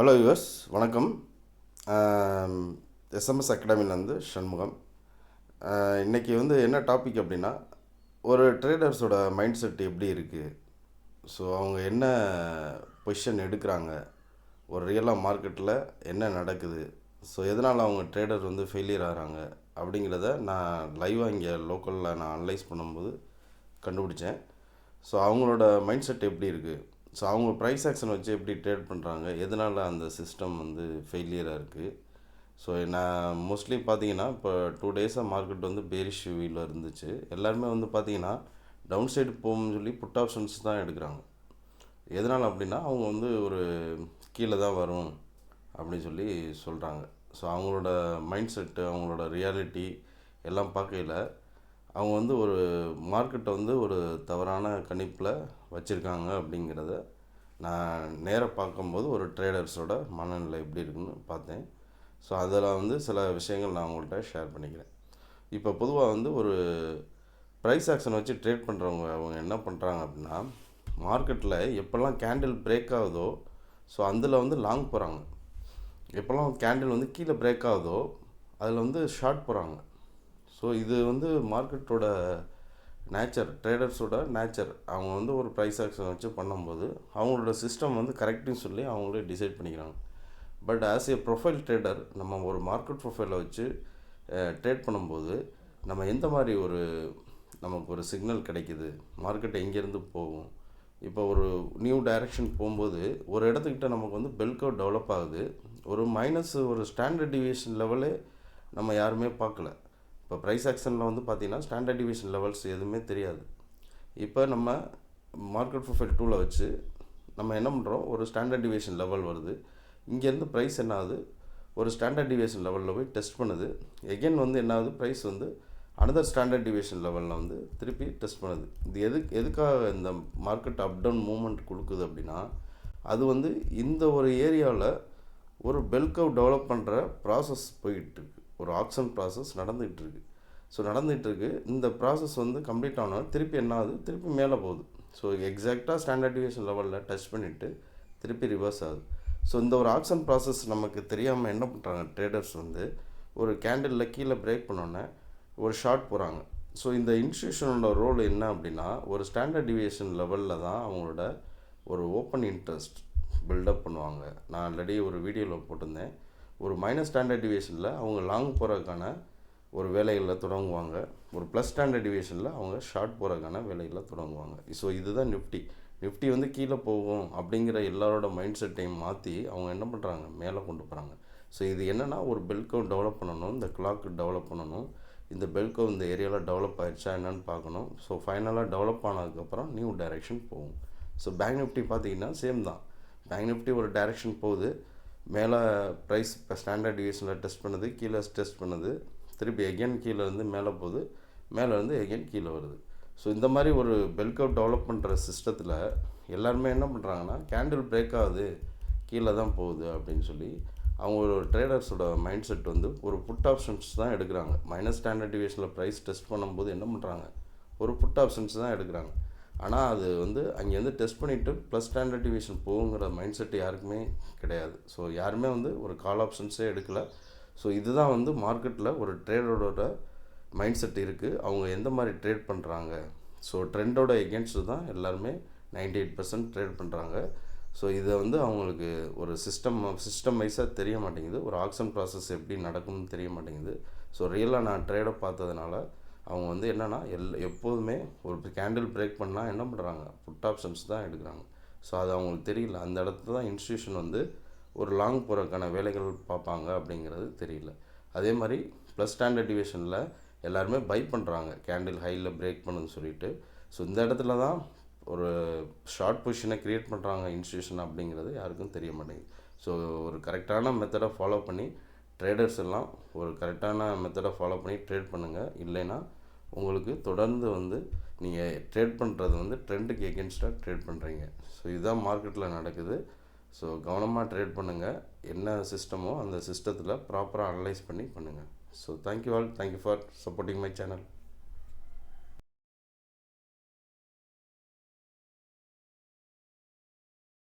Hello US வணக்கம். SMS அகாடமிலேருந்து சண்முகம். இன்றைக்கி இன்னைக்கு வந்து என்ன டாபிக் அப்படின்னா ஒரு ட்ரேடர்ஸோட மைண்ட் செட் எப்படி இருக்குது ஸோ அவங்க என்ன பொசிஷன் எடுக்கிறாங்க? ஒரு ரியலாக மார்க்கெட்டில் என்ன நடக்குது? ஸோ எதனால் அவங்க ட்ரேடர் வந்து ஃபெயிலியர் ஆகிறாங்க? அப்படிங்கிறத நான் லைவாக இங்கே லோக்கலில் நான் அனலைஸ் பண்ணும்போது கண்டுபிடிச்சேன். ஸோ அவங்களோட மைண்ட் செட் எப்படி இருக்குது ஸோ அவங்க ப்ரைஸ் ஆக்ஷன் வச்சு எப்படி ட்ரேட் பண்ணுறாங்க எதனால் அந்த சிஸ்டம் வந்து ஃபெயிலியராக இருக்குது ஸோ நான் மோஸ்ட்லி பார்த்தீங்கன்னா இப்போ டூ டேஸாக மார்க்கெட் வந்து பேரிஷ் வியூவில் இருந்துச்சு. எல்லாருமே வந்து பார்த்தீங்கன்னா டவுன் சைடு போகும்னு சொல்லி புட் ஆப்ஷன்ஸ் தான் எடுக்கிறாங்க. எதனால் அப்படின்னா அவங்க வந்து ஒரு கீழே தான் வரும் அப்படின்னு சொல்லி சொல்கிறாங்க ஸோ அவங்களோட மைண்ட் செட்டு அவங்களோட ரியாலிட்டி எல்லாம் பார்க்கையில் அவங்க வந்து ஒரு மார்க்கெட்டை வந்து ஒரு தவறான கணிப்பில் வச்சுருக்காங்க அப்படிங்கிறத நான் நேராக பார்க்கும்போது ஒரு ட்ரேடர்ஸோட மனநிலை எப்படி இருக்குன்னு பார்த்தேன். ஸோ அதில் வந்து சில விஷயங்கள் நான் உங்கள்கிட்ட ஷேர் பண்ணிக்கிறேன். இப்போ பொதுவாக வந்து ஒரு ப்ரைஸ் ஆக்ஷன் வச்சு ட்ரேட் பண்ணுறவங்க அவங்க என்ன பண்ணுறாங்க அப்படின்னா மார்க்கெட்டில் எப்போல்லாம் கேண்டில் பிரேக் ஆகுதோ ஸோ அதில் வந்து லாங் போகிறாங்க எப்போல்லாம் கேண்டில் வந்து கீழே பிரேக் ஆகுதோ அதில் வந்து ஷார்ட் போகிறாங்க ஸோ இது வந்து மார்க்கெட்டோட நேச்சர் ட்ரேடர்ஸோட நேச்சர் அவங்க வந்து ஒரு ப்ரைஸ் ஆக்ஷன் வச்சு பண்ணும்போது அவங்களோட சிஸ்டம் வந்து கரெக்டுன்னு சொல்லி அவங்களே டிசைட் பண்ணிக்கிறாங்க. But as a profile trader நம்ம ஒரு மார்க்கெட் ப்ரொஃபைலை வச்சு ட்ரேட் பண்ணும்போது நம்ம எந்த மாதிரி ஒரு நமக்கு ஒரு சிக்னல் கிடைக்கிது? மார்க்கெட் எங்கேருந்து போகும்? இப்போ ஒரு நியூ டைரக்ஷன் போகும்போது ஒரு இடத்துக்கிட்ட நமக்கு வந்து பெல்கோ டெவலப் ஆகுது. ஒரு மைனஸ் ஒரு ஸ்டாண்டர்ட் டிவியேஷன் லெவலே நம்ம யாருமே பார்க்கல. இப்போ ப்ரைஸ் ஆக்ஷனில் வந்து பார்த்திங்கன்னா ஸ்டாண்டர்ட் டிவிஷன் லெவல்ஸ் எதுவுமே தெரியாது. இப்போ நம்ம மார்க்கெட் ப்ரொஃபைல் டூவில் வச்சு நம்ம என்ன பண்ணுறோம் ஒரு ஸ்டாண்டர்ட் டிவியேஷன் லெவல் வருது. இங்கேருந்து ப்ரைஸ் என்ன ஆகுது ஒரு ஸ்டாண்டர்ட் டிவியேஷன் லெவலில் போய் டெஸ்ட் பண்ணுது. எகெயின் வந்து என்ன ஆகுது ப்ரைஸ் வந்து அனதர் ஸ்டாண்டர்ட் டிவியேஷன் லெவலில் வந்து திருப்பி டெஸ்ட் பண்ணுது. இது எதுக்கு எதுக்காக இந்த மார்க்கெட் அப் டவுன் மூமெண்ட் கொடுக்குது அப்படின்னா அது வந்து இந்த ஒரு ஏரியாவில் ஒரு பெல்கவ் டெவலப் பண்ணுற ப்ராசஸ் போயிட்டுருக்கு ஒரு ஆக்ஷன் ப்ராசஸ் நடந்துகிட்டுருக்கு. ஸோ நடந்துகிட்ருக்கு இந்த ப்ராசஸ் வந்து கம்ப்ளீட் ஆனால் திருப்பி என்ன ஆகுது? திருப்பி மேலே போகுது. ஸோ எக்ஸாக்டாக ஸ்டாண்டர்ட் டிவியேஷன் லெவலில் டச் பண்ணிவிட்டு திருப்பி ரிவர்ஸ் ஆகுது. ஸோ இந்த ஒரு ஆக்ஷன் ப்ராசஸ் நமக்கு தெரியாமல் என்ன பண்ணுறாங்க ட்ரேடர்ஸ் வந்து ஒரு கேண்டிலில் கீழே பிரேக் பண்ணோன்னே ஒரு ஷார்ட் போகிறாங்க ஸோ இந்த இன்ஸ்டியூஷனோட ரோல் என்ன அப்படின்னா ஒரு ஸ்டாண்டர்ட் டிவியேஷன் லெவலில் தான் அவங்களோட ஒரு ஓப்பன் இன்ட்ரெஸ்ட் பில்டப் பண்ணுவாங்க. நான் ஆல்ரெடி ஒரு வீடியோவில் போட்டிருந்தேன். ஒரு மைனஸ் ஸ்டாண்டர்ட் டிவியேஷனில் அவங்க லாங் போகிறதுக்கான ஒரு வேலைகளில் தொடங்குவாங்க. ஒரு ப்ளஸ் ஸ்டாண்டர்ட் டிவியேஷனில் அவங்க ஷார்ட் போகிறதுக்கான வேலைகளை தொடங்குவாங்க. ஸோ இதுதான் நிஃப்டி நிஃப்டி வந்து கீழே போகும் அப்படிங்கிற எல்லாரோட மைண்ட் செட்டையும் மாற்றி அவங்க என்ன பண்ணுறாங்க மேலே கொண்டு போகிறாங்க ஸோ இது என்னென்னா ஒரு பெல்கோ டெவலப் பண்ணணும். இந்த கிளாக் டெவலப் பண்ணணும். இந்த பெல்கோ இந்த ஏரியாவில் டெவலப் ஆயிடுச்சா என்னன்னு பார்க்கணும். ஸோ ஃபைனலாக டெவலப் ஆனதுக்கப்புறம் நியூ டைரெக்ஷன் போகும். ஸோ பேங்க் நிஃப்டி பார்த்தீங்கன்னா சேம் தான். பேங்க் நிஃப்டி ஒரு டைரெக்ஷன் போகுது. மேலே ப்ரைஸ் இப்போ ஸ்டாண்டர்ட் டிவிஷனில் டெஸ்ட் பண்ணுது கீழே டெஸ்ட் பண்ணுது. திருப்பி எகெயின் கீழே இருந்து மேலே போகுது. மேலே இருந்து எகெயின் கீழே வருது. ஸோ இந்த மாதிரி ஒரு பெல்கவ் டெவலப் பண்ணுற சிஸ்டத்தில் எல்லாருமே என்ன பண்ணுறாங்கன்னா கேண்டில் பிரேக் ஆகுது கீழே தான் போகுது அப்படின்னு சொல்லி அவங்க ஒரு ட்ரேடர்ஸோட மைண்ட் செட் வந்து ஒரு புட் ஆப்ஷன்ஸ் தான் எடுக்கிறாங்க. மைனஸ் ஸ்டாண்டர்ட் டிவிஷனில் ப்ரைஸ் டெஸ்ட் பண்ணும்போது என்ன பண்ணுறாங்க ஒரு புட் ஆப்ஷன்ஸ் தான் எடுக்கிறாங்க. ஆனால் அது வந்து அங்கேருந்து டெஸ்ட் பண்ணிவிட்டு ப்ளஸ் ஸ்டாண்டர்ட் டிவிஷன் போகுங்கிற மைண்ட் செட் யாருக்குமே கிடையாது. ஸோ யாருமே வந்து ஒரு கால் ஆப்ஷன்ஸே எடுக்கலை. ஸோ இதுதான் வந்து மார்க்கெட்டில் ஒரு ட்ரேடரோட மைண்ட் செட் இருக்குது அவங்க எந்த மாதிரி ட்ரேட் பண்ணுறாங்க ஸோ ட்ரெண்டோட எகென்ஸ்ட் தான் எல்லாருமே நைன்டி எயிட் பர்சன்ட் ட்ரேட் பண்ணுறாங்க ஸோ இதை வந்து அவங்களுக்கு ஒரு சிஸ்டம் சிஸ்டம் வைஸாக தெரிய மாட்டேங்குது. ஒரு ஆக்ஷன் ப்ராசஸ் எப்படி நடக்கும்னு தெரிய மாட்டேங்குது. ஸோ ரியலாக நான் ட்ரேடை பார்த்ததுனால அவங்க வந்து என்னென்னா எல் எப்போதுமே ஒரு கேண்டில் பிரேக் பண்ணால் என்ன பண்ணுறாங்க புட் ஆப்ஷன்ஸ் தான் எடுக்கிறாங்க. ஸோ அது அவங்களுக்கு தெரியல. அந்த இடத்துல தான் இன்ஸ்டியூஷன் வந்து ஒரு லாங் போகிறதுக்கான வேலைகள் பார்ப்பாங்க அப்படிங்கிறது தெரியல. அதே மாதிரி ப்ளஸ் ஸ்டாண்டர்ட் டிவிஷனில் எல்லாருமே பை பண்ணுறாங்க கேண்டில் ஹையில் பிரேக் பண்ணுன்னு சொல்லிட்டு. ஸோ இந்த இடத்துல தான் ஒரு ஷார்ட் பொசிஷனை க்ரியேட் பண்ணுறாங்க இன்ஸ்டியூஷன் அப்படிங்கிறது யாருக்கும் தெரிய மாட்டேங்குது. ஸோ ஒரு கரெக்டான மெத்தடை ஃபாலோ பண்ணி ட்ரேடர்ஸ் எல்லாம் ஒரு கரெக்டான மெத்தடை ஃபாலோ பண்ணி ட்ரேட் பண்ணுங்கள் இல்லைன்னா உங்களுக்கு தொடர்ந்து வந்து நீங்கள் ட்ரேட் பண்ணுறது வந்து ட்ரெண்டுக்கு எகென்ஸ்டாக ட்ரேட் பண்ணுறீங்க ஸோ இதுதான் மார்க்கெட்டில் நடக்குது. ஸோ கவனமாக ட்ரேட் பண்ணுங்கள் என்ன சிஸ்டமோ அந்த சிஸ்டத்தில் ப்ராப்பராக அனலைஸ் பண்ணி பண்ணுங்கள் so thank you all thank you for supporting my channel